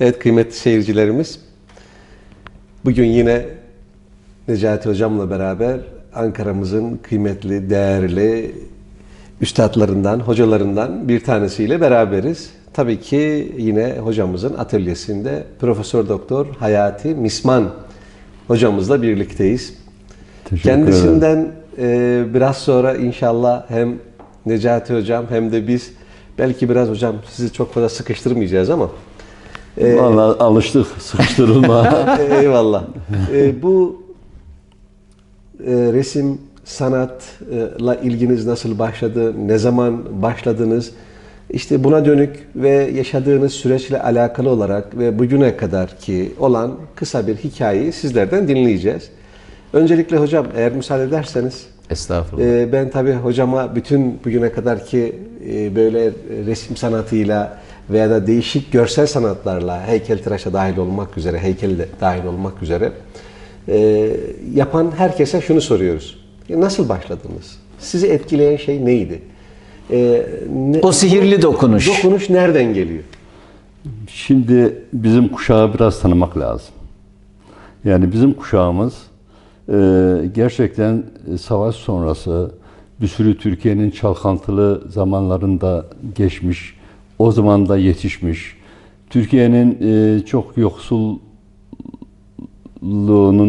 Evet kıymetli seyircilerimiz, bugün yine Necati Hocam'la beraber Ankara'mızın kıymetli, değerli üstadlarından, hocalarından bir tanesiyle beraberiz. Tabii ki yine hocamızın atölyesinde Profesör Doktor Hayati Misman hocamızla birlikteyiz. Teşekkür. Kendisinden e, biraz sonra inşallah hem Necati Hocam hem de biz belki biraz hocam sizi çok fazla sıkıştırmayacağız ama e, Vallahi alıştık sıkıştırılma. Eyvallah. Ee, bu e, resim sanatla ilginiz nasıl başladı? Ne zaman başladınız? İşte buna dönük ve yaşadığınız süreçle alakalı olarak ve bugüne kadar ki olan kısa bir hikayeyi sizlerden dinleyeceğiz. Öncelikle hocam eğer müsaade ederseniz Estağfurullah. ee, ben tabii hocama bütün bugüne kadarki e, böyle resim sanatıyla veya da değişik görsel sanatlarla heykeltıraşa dahil olmak üzere, heykel de dahil olmak üzere e, yapan herkese şunu soruyoruz. E, Nasıl başladınız? Sizi etkileyen şey neydi? E, ne- O sihirli dokunuş. Dokunuş nereden geliyor? Şimdi bizim kuşağı biraz tanımak lazım. Yani bizim kuşağımız e, gerçekten savaş sonrası bir sürü Türkiye'nin çalkantılı zamanlarında geçmiş, o zaman da yetişmiş. Türkiye'nin e, çok yoksulluğunun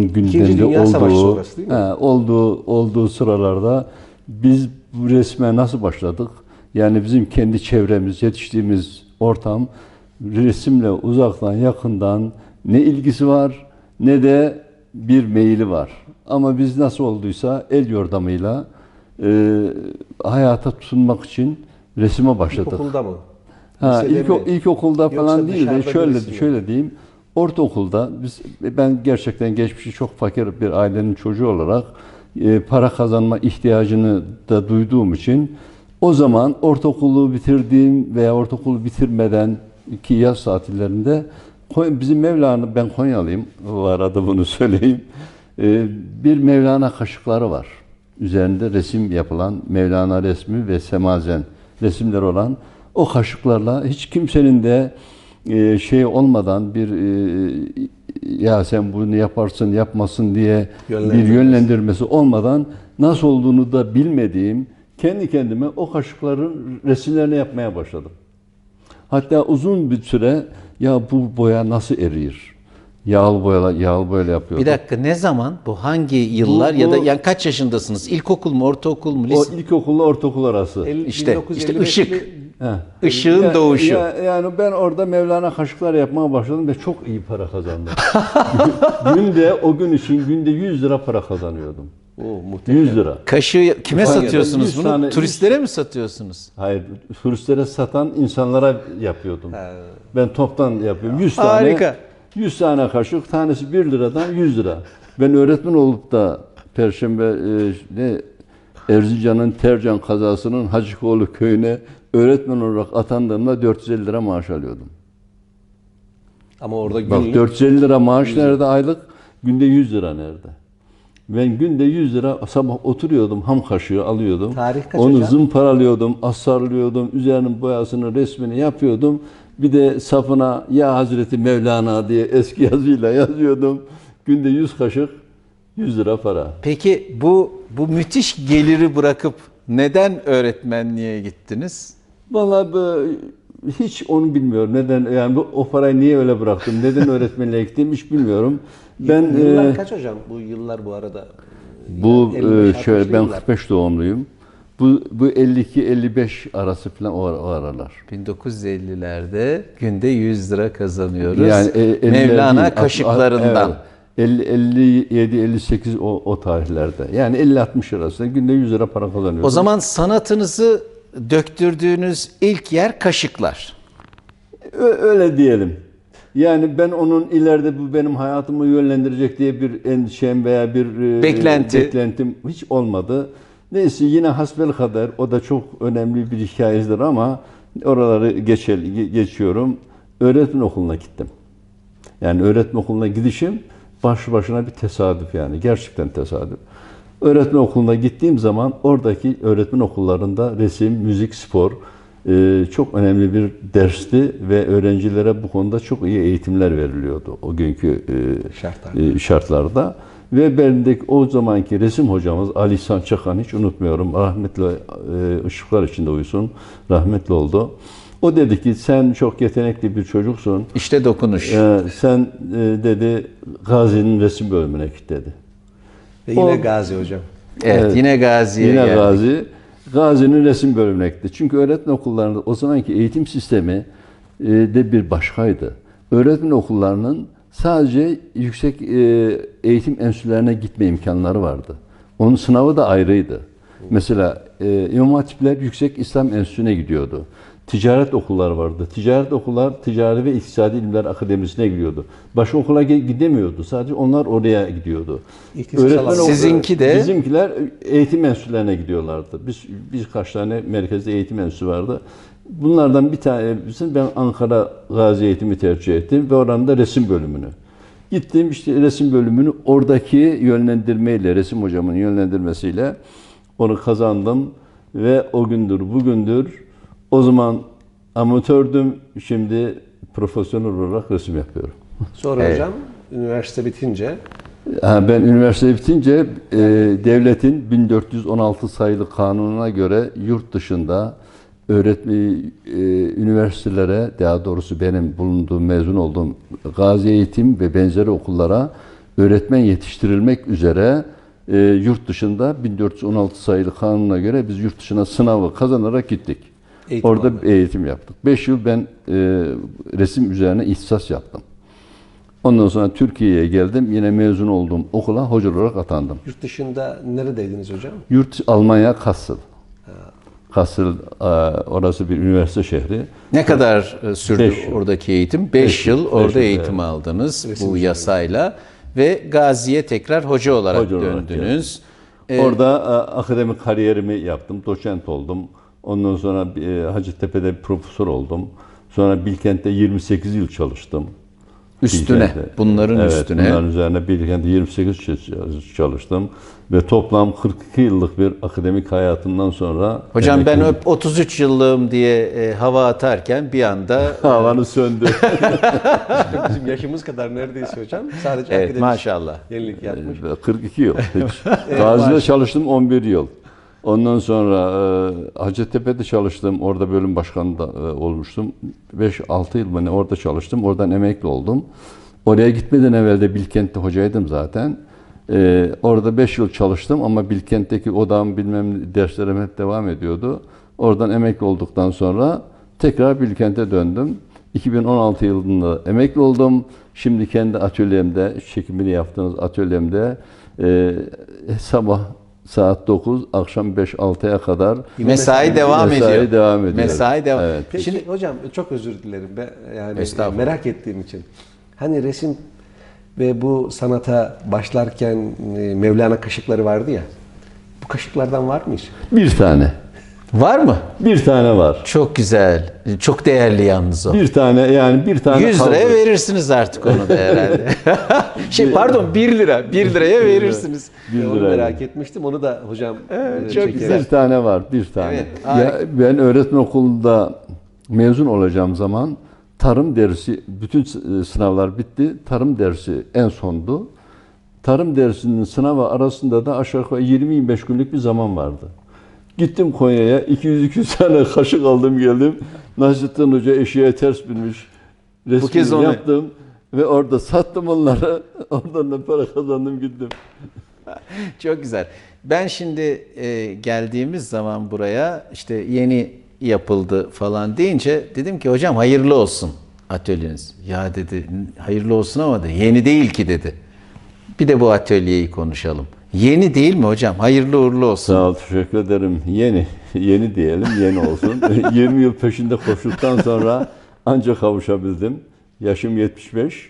gündemde olduğu, he, olduğu olduğu sıralarda biz bu resme nasıl başladık? Yani bizim kendi çevremiz, yetiştiğimiz ortam resimle uzaktan yakından ne ilgisi var ne de bir meyili var. Ama biz nasıl olduysa el yordamıyla e, hayata tutunmak için resime başladık. İlkokulda mı? Ha, ilk, mi? ilkokulda falan değil de şöyle birisi mi? şöyle diyeyim. Ortaokulda biz ben gerçekten geçmişi çok fakir bir ailenin çocuğu olarak e, para kazanma ihtiyacını da duyduğum için o zaman ortaokulu bitirdiğim veya ortaokulu bitirmeden ki yaz tatillerinde bizim Mevlana ben Konyalıyım. O arada bunu söyleyeyim. E, bir Mevlana kaşıkları var. Üzerinde resim yapılan Mevlana resmi ve semazen resimler olan o kaşıklarla hiç kimsenin de e, şey olmadan bir e, ya sen bunu yaparsın yapmasın diye bir Yönlendirmesi. olmadan nasıl olduğunu da bilmediğim kendi kendime o kaşıkların resimlerini yapmaya başladım. Hatta uzun bir süre ya bu boya nasıl erir? Yağlı boyala yağlı boyayla yapıyordum. Bir dakika ne zaman? Bu hangi yıllar Bu- ya da yani kaç yaşındasınız? İlkokul mu, ortaokul mu, O lise? ilkokulla ortaokul arası. El- İşte- 1955'li işte ışık. He. Işığın Ya- doğuşu. ya- yani ben orada Mevlana kaşıklar yapmaya başladım ve çok iyi para kazandım. günde o gün için günde 100 lira para kazanıyordum. Oo, muhteşem. 100 lira. Kaşığı kime Konya'da satıyorsunuz 100 bunu? tane- Turistlere mi satıyorsunuz? Hayır, turistlere satan insanlara yapıyordum. Ben toptan yapıyorum. 100 tane. Harika. 100 tane kaşık, tanesi 1 liradan 100 lira. Ben öğretmen olup da Perşembe e, ne Erzincan'ın Tercan kazasının Hacıkoğlu köyüne öğretmen olarak atandığımda 450 lira maaş alıyordum. Ama orada Bak günlük 450 lira maaş nerede aylık? Günde 100 lira nerede? Ben günde 100 lira sabah oturuyordum, ham kaşığı alıyordum. Tarih kaç Onu hocam? zımparalıyordum, asarlıyordum, üzerinin boyasını, resmini yapıyordum. Bir de safına ya Hazreti Mevlana diye eski yazıyla yazıyordum. Günde 100 kaşık, 100 lira para. Peki bu bu müthiş geliri bırakıp neden öğretmenliğe gittiniz? Vallahi bu, hiç onu bilmiyorum. Neden yani bu, o parayı niye öyle bıraktım? Neden öğretmenliğe gittim hiç bilmiyorum. Ben yıllar e, kaç hocam? Bu yıllar bu arada. Bu Yani 55, e, şöyle ben 60'lı yıllar. 45 doğumluyum. Bu bu 52 55 arası falan o, o aralar. 1950'lerde günde 100 lira kazanıyoruz. Yani e, Mevlana değil, kaşıklarından. evet. 50 57 58 o, o tarihlerde. Yani 50 60 arasında günde 100 lira para kazanıyordum. O zaman sanatınızı döktürdüğünüz ilk yer kaşıklar. Öyle diyelim. Yani ben onun ileride bu benim hayatımı yönlendirecek diye bir endişem veya bir e, Beklenti. beklentim hiç olmadı. Neyse yine hasbel kader o da çok önemli bir hikayedir ama oraları geçel, ge- geçiyorum. Öğretmen okuluna gittim. Yani öğretmen okuluna gidişim başlı başına bir tesadüf yani. Gerçekten tesadüf. Öğretmen okuluna gittiğim zaman oradaki öğretmen okullarında resim, müzik, spor e, çok önemli bir dersti ve öğrencilere bu konuda çok iyi eğitimler veriliyordu o günkü e, Şartlarda. e, şartlarda. Ve bendeki o zamanki resim hocamız Ali İhsan Çakan hiç unutmuyorum. Rahmetli e, ışıklar içinde uyusun. Rahmetli oldu. O dedi ki sen çok yetenekli bir çocuksun. İşte dokunuş. Ee, sen e, dedi Gazi'nin resim bölümüne git dedi. Ve yine O- Gazi hocam. evet, evet. yine Gazi'ye Yine geldik. Gazi. Gazi'nin resim bölümüne gitti. Çünkü öğretmen okullarında o zamanki eğitim sistemi e, de bir başkaydı. Öğretmen okullarının sadece yüksek e, eğitim enstitülerine gitme imkanları vardı. Onun sınavı da ayrıydı. Mesela e, İmam Hatipler Yüksek İslam Enstitüsü'ne gidiyordu. Ticaret okulları vardı. Ticaret okullar Ticari ve İktisadi İlimler Akademisine gidiyordu. Başka okula gidemiyordu. Sadece onlar oraya gidiyordu. Okulu- Sizinki de- Bizimkiler eğitim enstitülerine gidiyorlardı. Biz birkaç tane merkezde eğitim enstitüsü vardı. Bunlardan bir tanesini ben Ankara Gazi Eğitimi tercih ettim ve oranın da resim bölümünü. Gittim işte resim bölümünü oradaki yönlendirmeyle, resim hocamın yönlendirmesiyle onu kazandım ve o gündür bugündür o zaman amatördüm şimdi profesyonel olarak resim yapıyorum. Sonra Evet. hocam üniversite bitince Ha, Ben üniversite bitince e, devletin 1416 sayılı kanununa göre yurt dışında öğretme e, üniversitelere daha doğrusu benim bulunduğum mezun olduğum Gazi Eğitim ve benzeri okullara öğretmen yetiştirilmek üzere e, yurt dışında 1416 sayılı kanuna göre biz yurt dışına sınavı kazanarak gittik. Eğitim Orada aldı. eğitim yaptık. 5 yıl ben e, resim üzerine ihtisas yaptım. Ondan sonra Türkiye'ye geldim. Yine mezun olduğum okula hoca olarak atandım. yurt dışında neredeydiniz hocam? Yurt Almanya Kassel. Kassel e, orası bir üniversite şehri. Ne kadar e, sürdü Beş yıl. oradaki eğitim? 5 Beş yıl orada beş yıl, eğitim aldınız bu yasayla ve Gazi'ye tekrar hoca olarak Hoca olarak döndünüz. E, Orada e, akademik kariyerimi yaptım. Doçent oldum. Ondan sonra e, Hacettepe'de bir profesör oldum. Sonra Bilkent'te 28 yıl çalıştım. üstüne, Bilkent'te. bunların evet, üstüne. Bunların üzerine Bilkent'te 28 yıl çalıştım. Ve toplam 42 yıllık bir akademik hayatımdan sonra... Hocam ben emekli- hep 33 yıllığım diye e, hava atarken bir anda Havanı söndü. Bizim yaşımız kadar neredeyse hocam. Sadece evet akademik maşallah. yenilik yapmış. 42 yıl. Hiç. Gazi'de çalıştım 11 yıl. Ondan sonra e, Hacettepe'de çalıştım. Orada bölüm başkanı da e, olmuştum. 5-6 yıl mı orada çalıştım. Oradan emekli oldum. Oraya gitmeden evvel de Bilkent'te hocaydım zaten. E, orada 5 yıl çalıştım ama Bilkent'teki odam bilmem derslerim hep devam ediyordu. Oradan emekli olduktan sonra tekrar Bilkent'e döndüm. 2016 yılında emekli oldum. Şimdi kendi atölyemde, çekimini yaptığınız atölyemde e, sabah saat 9, akşam 5-6'ya kadar Mesai devam Mesai ediyor. devam ediyor. Mesai devam. Evet. Peki Şimdi hocam çok özür dilerim. Ben, yani merak ettiğim için. Hani resim ve bu sanata başlarken e, Mevlana kaşıkları vardı ya. Bu kaşıklardan var mı hiç? bir tane. Var mı? Bir tane var. Çok güzel. Çok değerli yalnız o. Bir tane yani bir tane 100 kaldı. liraya verirsiniz artık onu da herhalde. şey pardon 1 lira. 1 liraya verirsiniz. Bir Onu lirayla. merak etmiştim. Onu da hocam e, çok güzel. Bir tane var, bir tane. Evet, ya ben öğretmen okulunda mezun olacağım zaman tarım dersi, bütün s- sınavlar bitti. Tarım dersi en sondu. Tarım dersinin sınavı arasında da aşağı yukarı 20-25 günlük bir zaman vardı. Gittim Konya'ya 200-200 tane kaşık aldım geldim. Nasrettin Hoca eşeğe ters binmiş. Resmini kez onu- yaptım ve orada sattım onları. Oradan da para kazandım gittim. Çok güzel. Ben şimdi e, geldiğimiz zaman buraya işte yeni yapıldı falan deyince dedim ki hocam hayırlı olsun atölyeniz. Ya dedi hayırlı olsun ama da yeni değil ki dedi. Bir de bu atölyeyi konuşalım. Yeni değil mi hocam? Hayırlı uğurlu olsun. Sağ ol, teşekkür ederim. Yeni, yeni diyelim, yeni olsun. 20 yıl peşinde koştuktan sonra ancak kavuşabildim. Yaşım 75.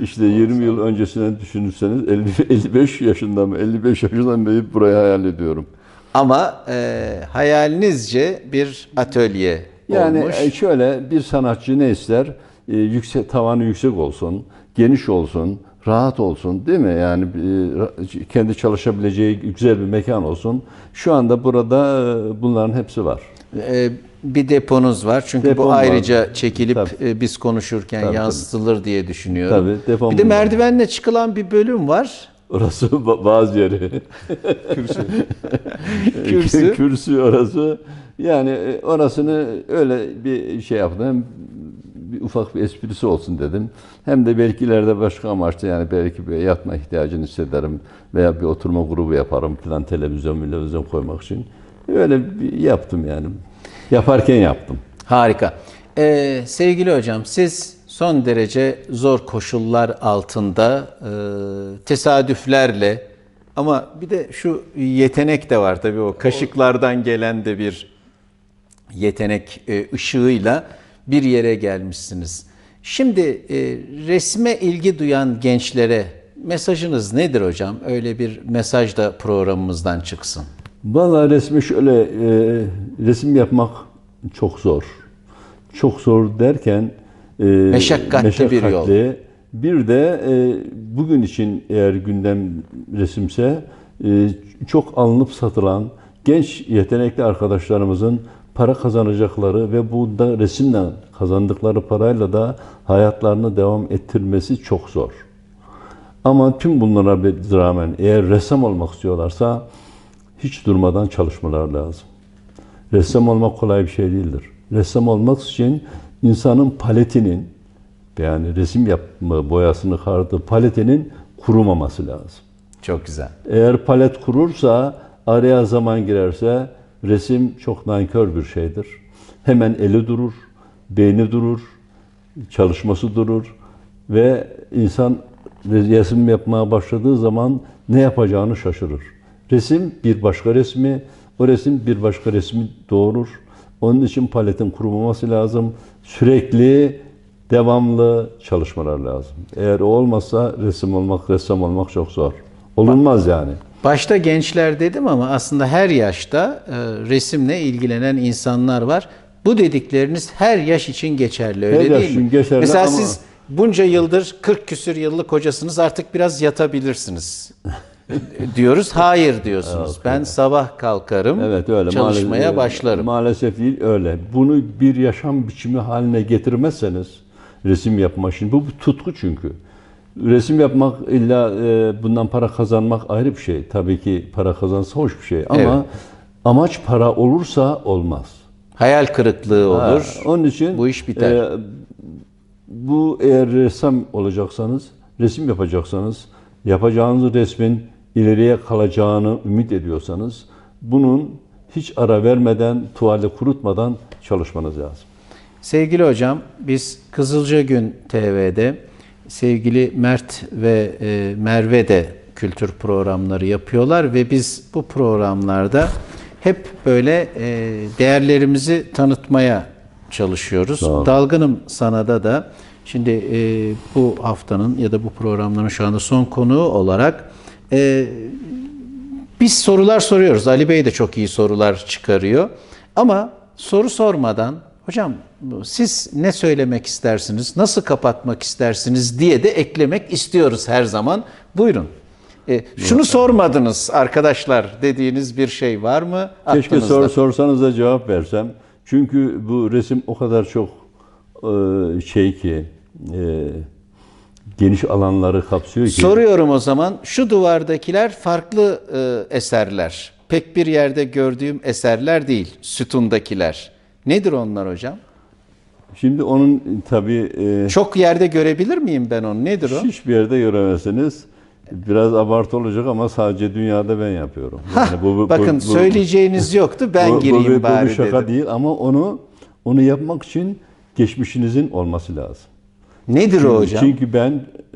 İşte 20 yıl öncesinden düşünürseniz 50, 55 yaşında mı, 55 yaşından beri burayı hayal ediyorum. Ama e, hayalinizce bir atölye Yani olmuş. e, şöyle bir sanatçı ne ister? E, yüksek tavanı yüksek olsun, geniş olsun, rahat olsun, değil mi? Yani e, kendi çalışabileceği güzel bir mekan olsun. Şu anda burada e, bunların hepsi var. E, bir deponuz var. Çünkü Depom bu var. ayrıca çekilip Tabii. e, biz konuşurken Tabii, yansıtılır diye düşünüyorum. Tabii, depom bir de var. merdivenle çıkılan bir bölüm var. Orası ba- bazı yeri. Kürsü. Kürsü orası. Yani orasını öyle bir şey yaptım. Bir ufak bir esprisi olsun dedim. Hem de belki ileride başka amaçta yani belki bir yatma ihtiyacını hissederim veya bir oturma grubu yaparım falan televizyon televizyon koymak için. Öyle bir yaptım yani. Yaparken yaptım. Harika. Ee, sevgili hocam siz son derece zor koşullar altında e, tesadüflerle ama bir de şu yetenek de var tabii o kaşıklardan gelen de bir yetenek e, ışığıyla bir yere gelmişsiniz. Şimdi e, resme ilgi duyan gençlere mesajınız nedir hocam? Öyle bir mesaj da programımızdan çıksın. Vallahi resmi şöyle e, resim yapmak çok zor. Çok zor derken e, Meşakkatli bir yol. Bir de e, bugün için eğer gündem resimse e, çok alınıp satılan genç yetenekli arkadaşlarımızın para kazanacakları ve bu da resimle kazandıkları parayla da hayatlarını devam ettirmesi çok zor. Ama tüm bunlara rağmen eğer ressam olmak istiyorlarsa hiç durmadan çalışmalar lazım. Ressam olmak kolay bir şey değildir. Ressam olmak için insanın paletinin yani resim yapma boyasını kardığı paletinin kurumaması lazım. Çok güzel. Eğer palet kurursa, araya zaman girerse resim çok nankör bir şeydir. Hemen eli durur, beyni durur, çalışması durur ve insan resim yapmaya başladığı zaman ne yapacağını şaşırır. Resim bir başka resmi, o resim bir başka resmi doğurur. Onun için paletin kurumaması lazım. Sürekli, devamlı çalışmalar lazım. Eğer o olmazsa resim olmak, ressam olmak çok zor. Olunmaz yani. Başta gençler dedim ama aslında her yaşta e, resimle ilgilenen insanlar var. Bu dedikleriniz her yaş için geçerli öyle Her değil mi? geçerli Mesela ama- siz bunca yıldır 40 küsür yıllık hocasınız artık biraz yatabilirsiniz diyoruz. Hayır diyorsunuz. Ben sabah kalkarım, Evet öyle. çalışmaya Maalesef- başlarım. Maalesef değil öyle. Bunu bir yaşam biçimi haline getirmezseniz resim yapma şimdi bu bir tutku çünkü. Resim yapmak illa e, bundan para kazanmak ayrı bir şey. Tabii ki para kazansa hoş bir şey ama Evet. amaç para olursa olmaz. Hayal kırıklığı Ha, olur. onun için bu iş biter. e, bu eğer ressam olacaksanız, resim yapacaksanız, yapacağınız resmin ileriye kalacağını ümit ediyorsanız, bunun hiç ara vermeden, tuvale kurutmadan çalışmanız lazım. Sevgili hocam, biz Kızılca Gün TV'de sevgili Mert ve e, Merve de kültür programları yapıyorlar ve biz bu programlarda hep böyle e, değerlerimizi tanıtmaya çalışıyoruz. Olun. Dalgınım Sana'da da şimdi e, bu haftanın ya da bu programların şu anda son konuğu olarak e, biz sorular soruyoruz. Ali Bey de çok iyi sorular çıkarıyor. Ama soru sormadan hocam siz ne söylemek istersiniz, nasıl kapatmak istersiniz diye de eklemek istiyoruz her zaman. Buyurun. E, şunu sormadınız arkadaşlar dediğiniz bir şey var mı? Keşke aklınızda? sor, sorsanız da cevap versem. Çünkü bu resim o kadar çok e, şey ki, e, geniş alanları kapsıyor ki. Soruyorum o zaman. Şu duvardakiler farklı e, eserler. Pek bir yerde gördüğüm eserler değil. Sütundakiler. Nedir onlar hocam? Şimdi onun tabii e, Çok yerde görebilir miyim ben onu? Nedir o? hiçbir yerde göremezsiniz. Biraz abartı olacak ama sadece dünyada ben yapıyorum. Yani bu- bu- bakın bu- bu- söyleyeceğiniz yoktu. Ben bu- bu- gireyim bu, bu bari bir şaka dedim. değil ama onu onu yapmak için geçmişinizin olması lazım. Nedir o hocam? Çünkü ben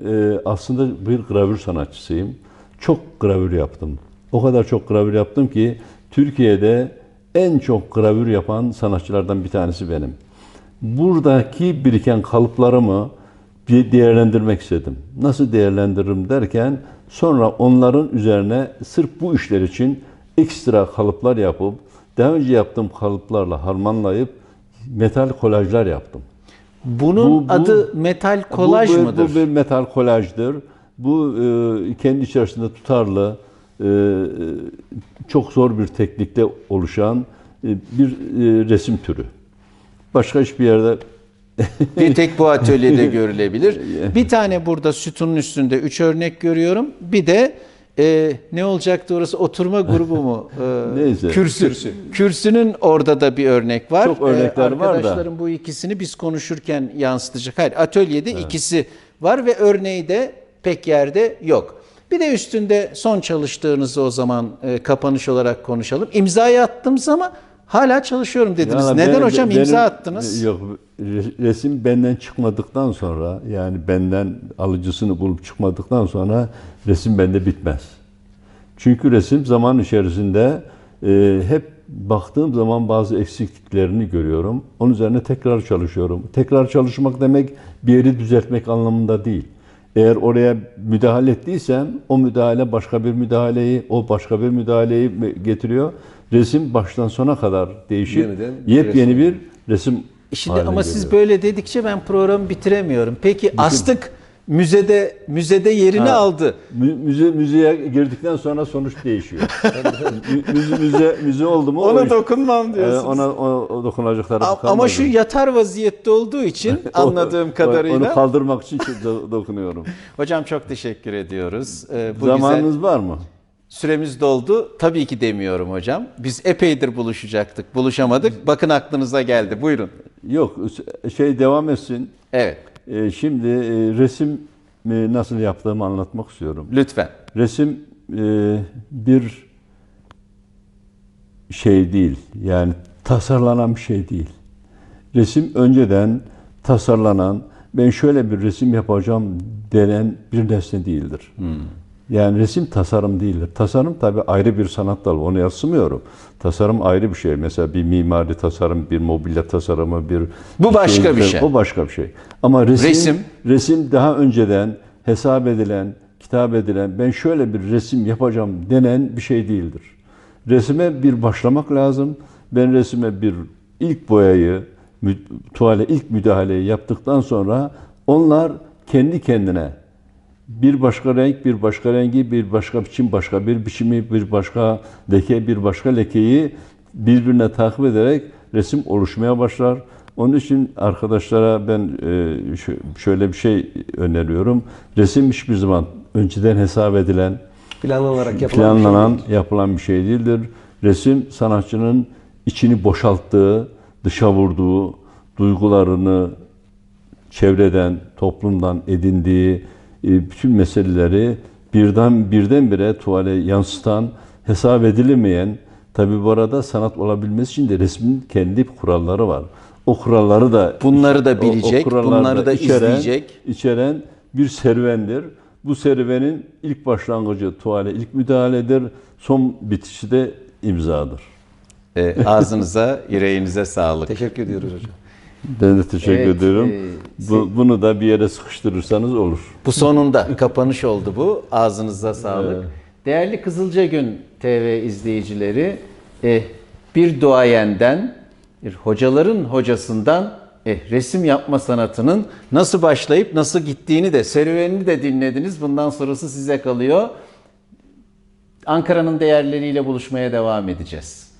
e, aslında bir gravür sanatçısıyım. Çok gravür yaptım. O kadar çok gravür yaptım ki Türkiye'de en çok gravür yapan sanatçılardan bir tanesi benim. Buradaki biriken kalıplarımı değerlendirmek istedim. Nasıl değerlendiririm derken sonra onların üzerine sırf bu işler için ekstra kalıplar yapıp daha önce yaptığım kalıplarla harmanlayıp metal kolajlar yaptım. Bunun bu- bu- adı metal kolaj bu, bu, mıdır? Bu bir metal kolajdır. Bu e, kendi içerisinde tutarlı, çok zor bir teknikte oluşan e, bir e, resim türü. Başka hiçbir yerde Bir tek bu atölyede görülebilir. Bir tane burada sütunun üstünde üç örnek görüyorum. Bir de e, ne olacaktı orası? Oturma grubu mu? E, Neyse. Kürsü. Kürsünün orada da bir örnek var. Çok örnekler var da. Arkadaşlarım bu ikisini biz konuşurken yansıtacak. Hayır, atölyede ikisi var ve örneği de pek yerde yok. Bir de üstünde son çalıştığınızı o zaman e, kapanış olarak konuşalım. İmzayı attınız ama hala çalışıyorum dediniz. Yani Neden benim- hocam benim- imza attınız? Yok re- resim benden çıkmadıktan sonra yani benden alıcısını bulup çıkmadıktan sonra resim bende bitmez. Çünkü resim zaman içerisinde e, hep baktığım zaman bazı eksikliklerini görüyorum. Onun üzerine tekrar çalışıyorum. Tekrar çalışmak demek bir yeri düzeltmek anlamında değil. Eğer oraya müdahale ettiysem o müdahale başka bir müdahaleyi, o başka bir müdahaleyi getiriyor. Resim baştan sona kadar değişip Yeniden bir yepyeni bir resim Şimdi haline ama siz geliyor. böyle dedikçe ben programı bitiremiyorum. Peki astık müzede müzede yerini Ha. aldı. Mü- Müze müzeye girdikten sonra sonuç değişiyor. Mü- müze müze müze oldu mu? o Ona iş- dokunmam Ee, diyorsunuz. ona o, o dokunacak tarafı A- kalmadı. ama şu yatar vaziyette olduğu için anladığım O- kadarıyla. Onu kaldırmak için dokunuyorum. Hocam çok teşekkür ediyoruz. Ee, bu Zamanınız güzel var mı? süremiz doldu. Tabii ki demiyorum hocam. Biz epeydir buluşacaktık. Buluşamadık. Bakın aklınıza geldi. Buyurun. Yok şey devam etsin. Evet. Ee, şimdi e, resim e, nasıl yaptığımı anlatmak istiyorum. Lütfen. Resim e, bir şey değil. Yani tasarlanan bir şey değil. Resim önceden tasarlanan, ben şöyle bir resim yapacağım denen bir nesne değildir. Yani resim tasarım değildir. Tasarım tabii ayrı bir sanat dalı. Onu yatsımıyorum. Tasarım ayrı bir şey. Mesela bir mimari tasarım, bir mobilya tasarımı, bir... Bu başka bir şey. O başka bir şey. Ama resim, Resim. resim daha önceden hesap edilen, kitap edilen, ben şöyle bir resim yapacağım denen bir şey değildir. Resime bir başlamak lazım. Ben resime bir ilk boyayı, tuvale ilk müdahaleyi yaptıktan sonra onlar kendi kendine bir başka renk, bir başka rengi, bir başka biçim, başka bir biçimi, bir başka leke, bir başka lekeyi birbirine takip ederek resim oluşmaya başlar. Onun için arkadaşlara ben e, şö- şöyle bir şey öneriyorum. Resim hiçbir zaman önceden hesap edilen, Planlanarak yapılan bir şey planlanan, yapılan bir şey değildir. Resim sanatçının içini boşalttığı, dışa vurduğu, duygularını çevreden, toplumdan edindiği bütün meseleleri birden birdenbire tuvale yansıtan, hesap edilemeyen, tabi bu arada sanat olabilmesi için de resmin kendi kuralları var. O kuralları da Bunları da o- o bilecek, kuralları bunları da izleyecek. içeren bir serüvendir. Bu serüvenin ilk başlangıcı tuvale ilk müdahaledir, son bitişi de imzadır. Ee, ağzınıza, yüreğinize sağlık. Teşekkür ediyoruz hocam. Ben de teşekkür Evet, ediyorum. e, Bu, bunu da bir yere sıkıştırırsanız olur. Bu sonunda kapanış oldu bu. Ağzınıza sağlık. Değerli Kızılca Gün TV izleyicileri, eh, bir duayenden, bir hocaların hocasından eh, resim yapma sanatının nasıl başlayıp nasıl gittiğini de, serüvenini de dinlediniz. Bundan sonrası size kalıyor. Ankara'nın değerleriyle buluşmaya devam edeceğiz.